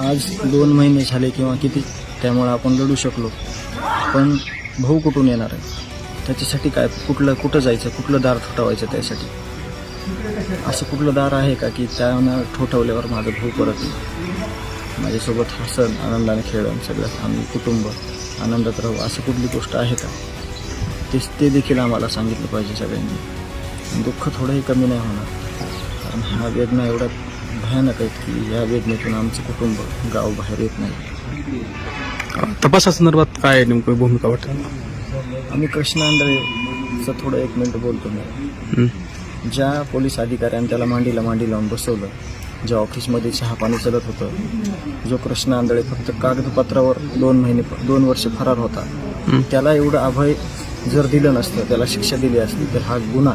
आज दोन महिने झाले किंवा किती त्यामुळे आपण लढू शकलो. पण भाऊ कुठून येणार आहे? त्याच्यासाठी काय कुठलं कुठं जायचं? कुठलं दार ठोठावायचं त्यासाठी? असं कुठलं दार आहे का की त्यानं ठोठवल्यावर माझं भाऊ परत येईल? माझ्यासोबत हसन आनंदाने खेळून सगळं आम्ही कुटुंब आनंदात राहू असं कुठली गोष्ट आहे का? ते ते देखील आम्हाला सांगितलं पाहिजे सगळ्यांनी. दुःख थोडंही कमी नाही होणार. कारण हा वेदना एवढा भयानक आहे की या वेदनेतून आमचं कुटुंब गाव बाहेर येत नाही. तपासासंदर्भात काय नेमकं भूमिका वाटत? आम्ही कृष्ण आंधळेचं थोडं एक मिनिट बोलतो मी. ज्या पोलीस अधिकाऱ्याने त्याला मांडीला मांडी लावून बसवलं ज्या ऑफिसमध्ये चहा पाणी चालत होतं जो कृष्ण आंधळे फक्त कागदपत्रावर दोन महिने दोन वर्ष फरार होता त्याला एवढं अभय जर दिलं नसतं त्याला शिक्षा दिली असती तर हा गुन्हा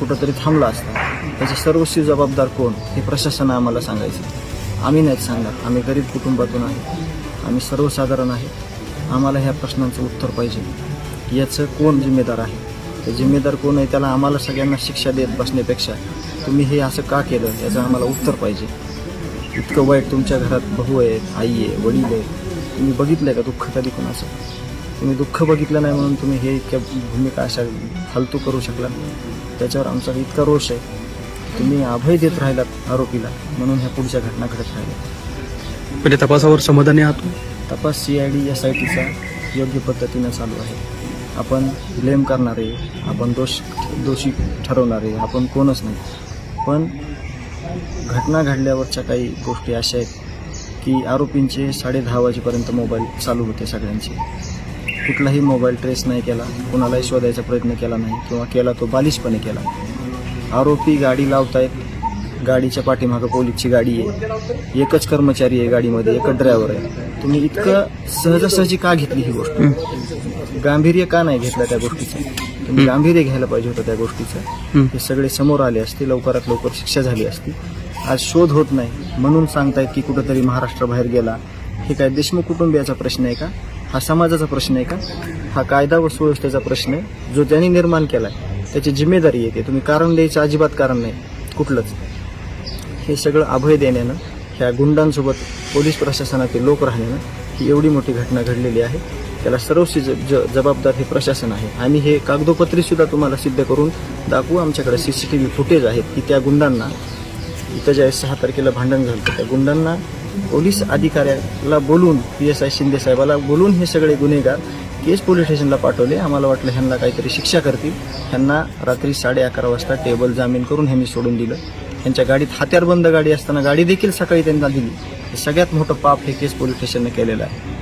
कुठंतरी थांबला असता. त्याचे सर्वस्वी जबाबदार कोण हे प्रशासन आम्हाला सांगायचं. आम्ही नाहीत सांगणार आम्ही गरीब कुटुंबातून आहे. आम्ही सर्वसाधारण आहे. आम्हाला ह्या प्रश्नांचं उत्तर पाहिजे. याचं कोण जिम्मेदार आहे? ते जिम्मेदार कोण आहे त्याला आम्हाला सगळ्यांना शिक्षा देत बसण्यापेक्षा तुम्ही हे असं का केलं? याचं आम्हाला उत्तर पाहिजे. इतकं वाईट तुमच्या घरात भाऊ आहेत आई आहे वडील आहे. तुम्ही बघितलंय का दुःख कधी कोणाचं? तुम्ही दुःख बघितलं नाही म्हणून तुम्ही हे इतक्या भूमिका अशा फालतू करू शकला त्याच्यावर आमचा इतका रोष आहे. तुम्ही अभय देत राहिलात आरोपीला म्हणून ह्या पुढच्या घटना घडत राहिल्या. पहिले तपासावर समाधानी आहात तपास C I D S I टीचा योग्य पद्धतीनं चालू आहे. आपण ब्लेम करणारे आपण दोष दोषी ठरवणारे आपण कोणच नाही. पण घटना घडल्यावरच्या काही गोष्टी अशा आहेत की आरोपींचे साडे दहा वाजेपर्यंत मोबाईल चालू होते सगळ्यांचे. कुठलाही मोबाईल ट्रेस नाही केला कुणालाही शोधायचा प्रयत्न केला नाही किंवा केला तो बालिशपणे केला. आरोपी गाडी लावतायत गाडीच्या पाठीमागं पोलीसची गाडी आहे. एकच कर्मचारी आहे गाडीमध्ये एकच ड्रायव्हर आहे. तुम्ही इतकं सहजासहजी का घेतली ही गोष्ट? गांभीर्य का नाही घेतलं त्या गोष्टीचं? तुम्ही गांभीर्य घ्यायला पाहिजे होतं त्या गोष्टीचं. हे सगळे समोर आले असते लवकरात लवकर शिक्षा झाली असती. आज शोध होत नाही म्हणून सांगतायत की कुठंतरी महाराष्ट्र बाहेर गेला. हे काय देशमुख कुटुंबियाचा प्रश्न आहे का? हा समाजाचा प्रश्न आहे का? हा कायदा व सुव्यवस्थेचा प्रश्न आहे. जो त्यांनी निर्माण केलाय त्याची जिम्मेदारी आहे ते. तुम्ही कारण द्यायचं अजिबात कारण नाही कुठलंच. हे सगळं अभय देण्यानं ह्या गुंडांसोबत पोलीस प्रशासनातील लोक राहण्यानं ही एवढी मोठी घटना घडलेली आहे. त्याला सर्वस्वी ज ज- जबाबदार हे प्रशासन आहे. आम्ही हे कागदोपत्री सुद्धा तुम्हाला सिद्ध करून दाखवू. आमच्याकडे C C T V footage आहेत की त्या गुंडांना इथं ज्या सहा तारखेला भांडण झालं त्या गुंडांना पोलीस अधिकाऱ्याला बोलून पी एस आय शिंदेसाहेबाला बोलून हे सगळे गुन्हेगार केस पोलीस स्टेशनला पाठवले. आम्हाला वाटलं ह्यांना काहीतरी शिक्षा करतील. ह्यांना रात्री साडे अकरा वाजता टेबल जामीन करून ह्यांनी सोडून दिलं. त्यांच्या गाडीत हत्यारबंद गाडी असताना गाडी देखील सकाळी त्यांना दिली. हे सगळ्यात मोठं पाप हे केस पोलीस स्टेशनने केलेलं आहे.